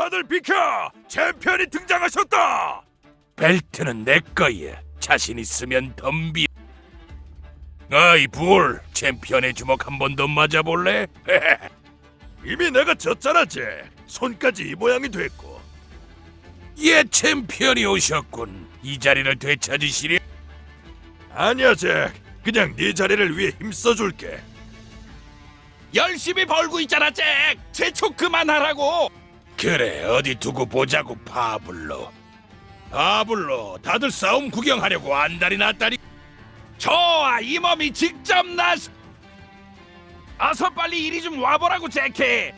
다들 비켜! 챔피언이 등장하셨다! 벨트는 내 거야. 자신 있으면 덤비. 아이 불, 챔피언의 주먹 한 번 더 맞아볼래? 이미 내가 졌잖아, 잭. 손까지 이 모양이 됐고. 예, 챔피언이 오셨군. 이 자리를 되찾으시려? 아니야, 잭. 그냥 네 자리를 위해 힘써줄게. 열심히 벌고 있잖아, 잭. 재촉 그만하라고. 그래 어디 두고 보자고 파블로 파블로 다들 싸움 구경하려고 안달이 났다니 좋아, 이 몸이 직접 나서. 어서 빨리 이리 좀 와보라고, 제키.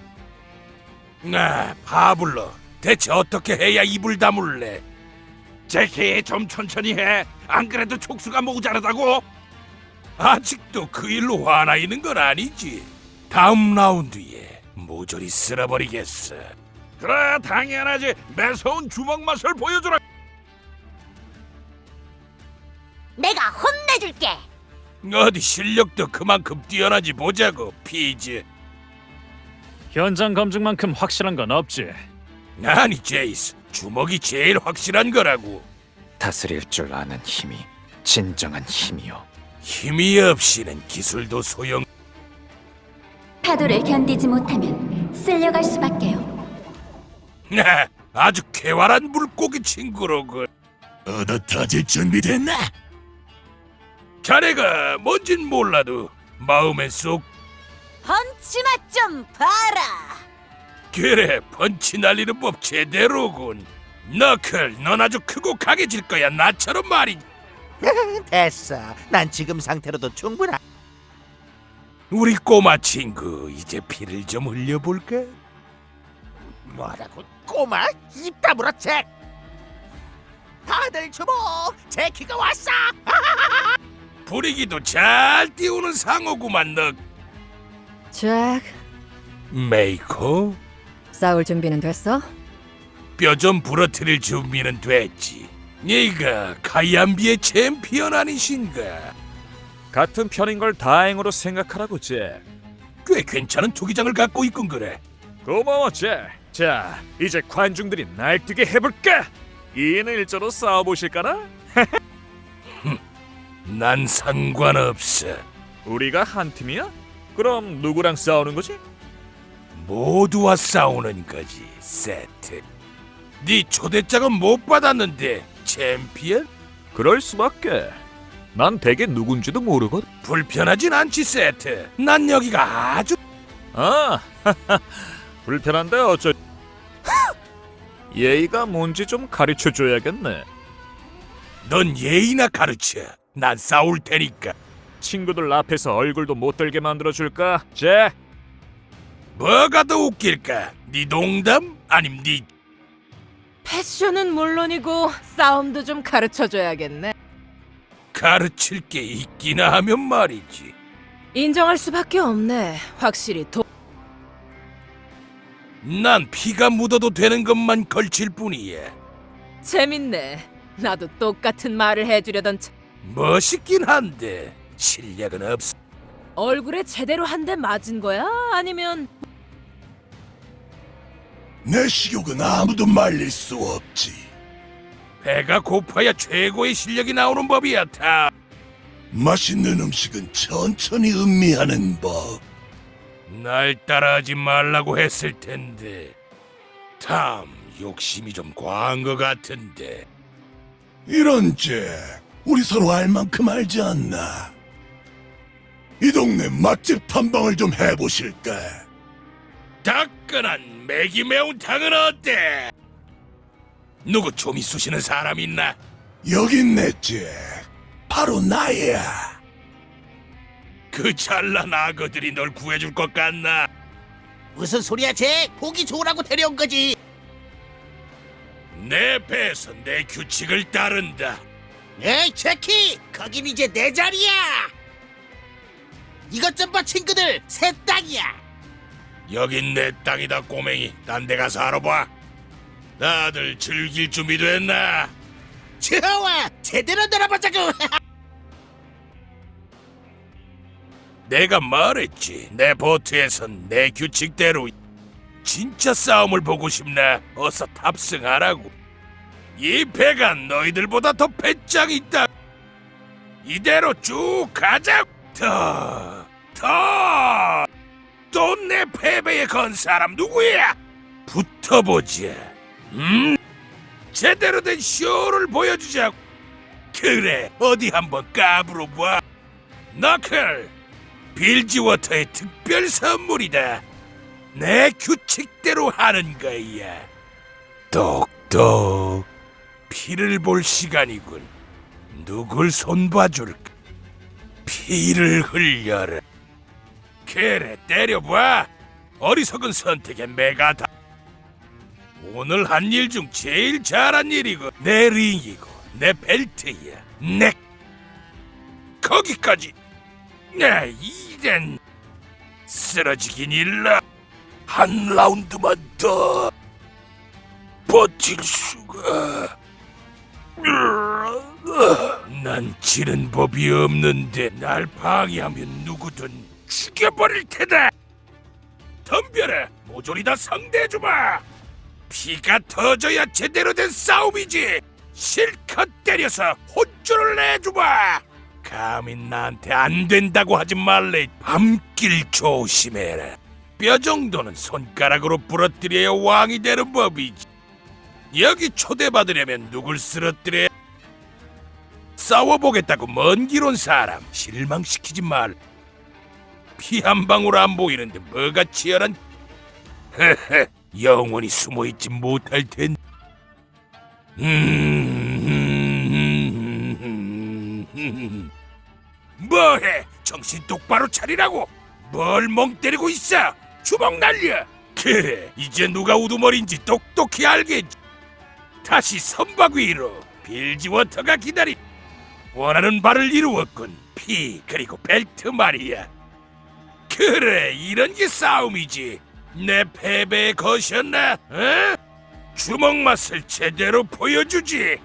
아 파블로 대체 어떻게 해야 입을 다물래 제키, 좀 천천히 해. 안 그래도 촉수가 모자라다고. 아직도 그 일로 화나 있는 건 아니지 다음 라운드에 모조리 쓸어버리겠어 그래, 당연하지. 매서운 주먹 맛을 보여주라. 내가 혼내줄게. 어디 실력도 그만큼 뛰어나지 보자고 피즈 현장 검증만큼 확실한 건 없지. 아니 제이스 주먹이 제일 확실한 거라고 다스릴 줄 아는 힘이 진정한 힘이요. 힘이 없이는 기술도 소용 파도를 견디지 못하면 쓸려갈 수밖에요. 네, 아주 쾌활한 물고기 친구로군. 어떻게 준비됐나? 자네가 뭔진 몰라도 마음에 쏙 펀치 맛 좀 봐라. 그래 펀치 날리는 법 제대로군. 너클, 넌 아주 크고 강해질 거야 나처럼 말이. 됐어. 난 지금 상태로도 충분하. 우리 꼬마 친구 이제 피를 좀 흘려볼까? 뭐라고 꼬마 입 다물어 잭. 다들 주목. 제키가 왔어. 분위기도 잘 띄우는 상어구만 너. 잭, 메이커 싸울 준비는 됐어? 뼈 좀 부러뜨릴 준비는 됐지. 네가 카이암비의 챔피언 아니신가? 같은 편인 걸 다행으로 생각하라고 잭. 꽤 괜찮은 투기장을 갖고 있군 그래. 고마워 잭. 자, 이제 관중들이 날뛰게 해볼까? 2인 1조로 싸워보실까나? 난 상관없어. 우리가 한 팀이야? 그럼 누구랑 싸우는 거지? 모두와 싸우는 거지, 세트. 네 초대장은 못 받았는데 챔피언? 그럴 수밖에. 난 대개 누군지도 모르거든. 불편하진 않지, 세트. 난 여기가 아주 아, 불편한데 어쩌... 예의가 뭔지 좀 가르쳐 줘야겠네. 넌 예의나 가르쳐. 난 싸울 테니까. 친구들 앞에서 얼굴도 못 들게 만들어 줄까? 잭. 뭐가 더 웃길까? 네 농담? 아님 네 패션은 물론이고 싸움도 좀 가르쳐줘야겠네. 가르칠 게 있기나 하면 말이지. 인정할 수밖에 없네. 확실히 도... 난 피가 묻어도 되는 것만 걸칠 뿐이야. 재밌네. 나도 똑같은 말을 해주려던 차... 멋있긴 한데 실력은 없어. 얼굴에 제대로 한 대 맞은 거야? 아니면 내 식욕은 아무도 말릴 수 없지. 배가 고파야 최고의 실력이 나오는 법이야, 다. 맛있는 음식은 천천히 음미하는 법. 날 따라하지 말라고 했을 텐데. 탐, 욕심이 좀 과한 것 같은데. 이런 잭, 우리 서로 알 만큼 알지 않나? 이 동네 맛집 탐방을 좀 해보실까? 따끈한 매기 매운탕은 어때? 누구 좀 있으시는 사람 있나? 여기 있네 잭, 바로 나야. 그 잘난 악어들이 널 구해줄 것 같나? 무슨 소리야 잭? 보기 좋으라고 데려온 거지. 내 배에서 내 규칙을 따른다. 에이 제키, 거긴 이제 내 자리야. 이것 좀 봐 친구들, 새 땅이야. 여긴 내 땅이다 꼬맹이. 딴 데 가서 알아봐. 다들 즐길 준비 됐나? 좋아, 제대로 놀아보자고. 내가 말했지. 내 보트에선 내 규칙대로 진짜 싸움을 보고 싶나? 어서 탑승하라고. 이 배가 너희들보다 더 배짱이 있다. 이대로 쭉 가자. 더, 더. 또 내 패배에 건 사람 누구야? 붙어보자. 음, 제대로 된 쇼를 보여주자고. 그래, 어디 한번 까불어 봐. 너클, 빌지워터의 특별 선물이다. 내 규칙대로 하는 거야. 똑똑. 피를 볼 시간이군. 누굴 손봐줄까? 피를 흘려라. 그래, 때려봐. 어리석은 선택에 매가 다. 오늘 한 일 중 제일 잘한 일이고 내 링이고 내 벨트야. 내 거기까지. 내 이젠 쓰러지긴 일러. 한 라운드만 더 버틸 수가. 난 지는 법이 없는데 날 방해하면 누구든 죽여버릴 테다. 덤벼라, 모조리 다 상대해주마. 피가 터져야 제대로 된 싸움이지. 실컷 때려서 혼쭐을 내주마. 감히 나한테 안 된다고 하지 말래. 밤길 조심해라. 뼈 정도는 손가락으로 부러뜨려야 왕이 되는 법이지. 여기 초대받으려면 누굴 쓰러뜨려? 싸워보겠다고 먼 길 온 사람 실망시키지 말. 피 한 방울 안 보이는데 뭐가 치열한? 헤헤, 영원히 숨어 있지 못할 텐. 음, 뭐해? 정신 똑바로 차리라고. 뭘 멍 때리고 있어? 주먹 날려. 그래, 이제 누가 우두머리인지 똑똑히 알겠지. 다시 선박 위로 빌지워터가 기다리. 원하는 바를 이루었군. 피 그리고 벨트 말이야. 그래, 이런 게 싸움이지. 내 패배에 거셨나? 어? 주먹 맛을 제대로 보여주지.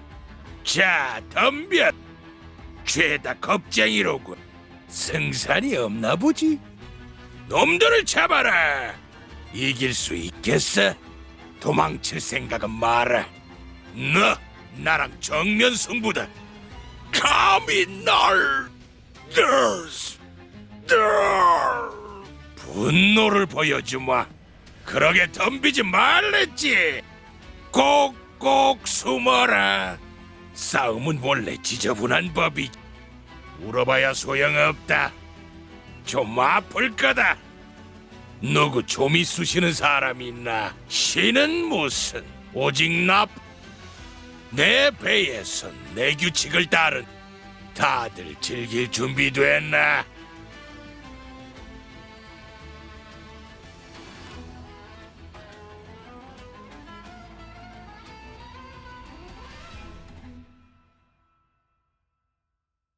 자, 덤벼. 죄다 겁쟁이로군. 승산이 없나 보지. 놈들을 잡아라. 이길 수 있겠어? 도망칠 생각은 마라. 너 나랑 정면 승부다. 감히 날 너스 너 분노를 보여주마. 그러게 덤비지 말랬지. 꼭꼭 숨어라. 싸움은 원래 지저분한 법이. 울어봐야 소용없다. 좀 아플 거다. 누구 좀이 쑤시는 사람 있나? 신은 무슨 오직 나. 내 배에선 내 규칙을 따른 다들 즐길 준비 됐나?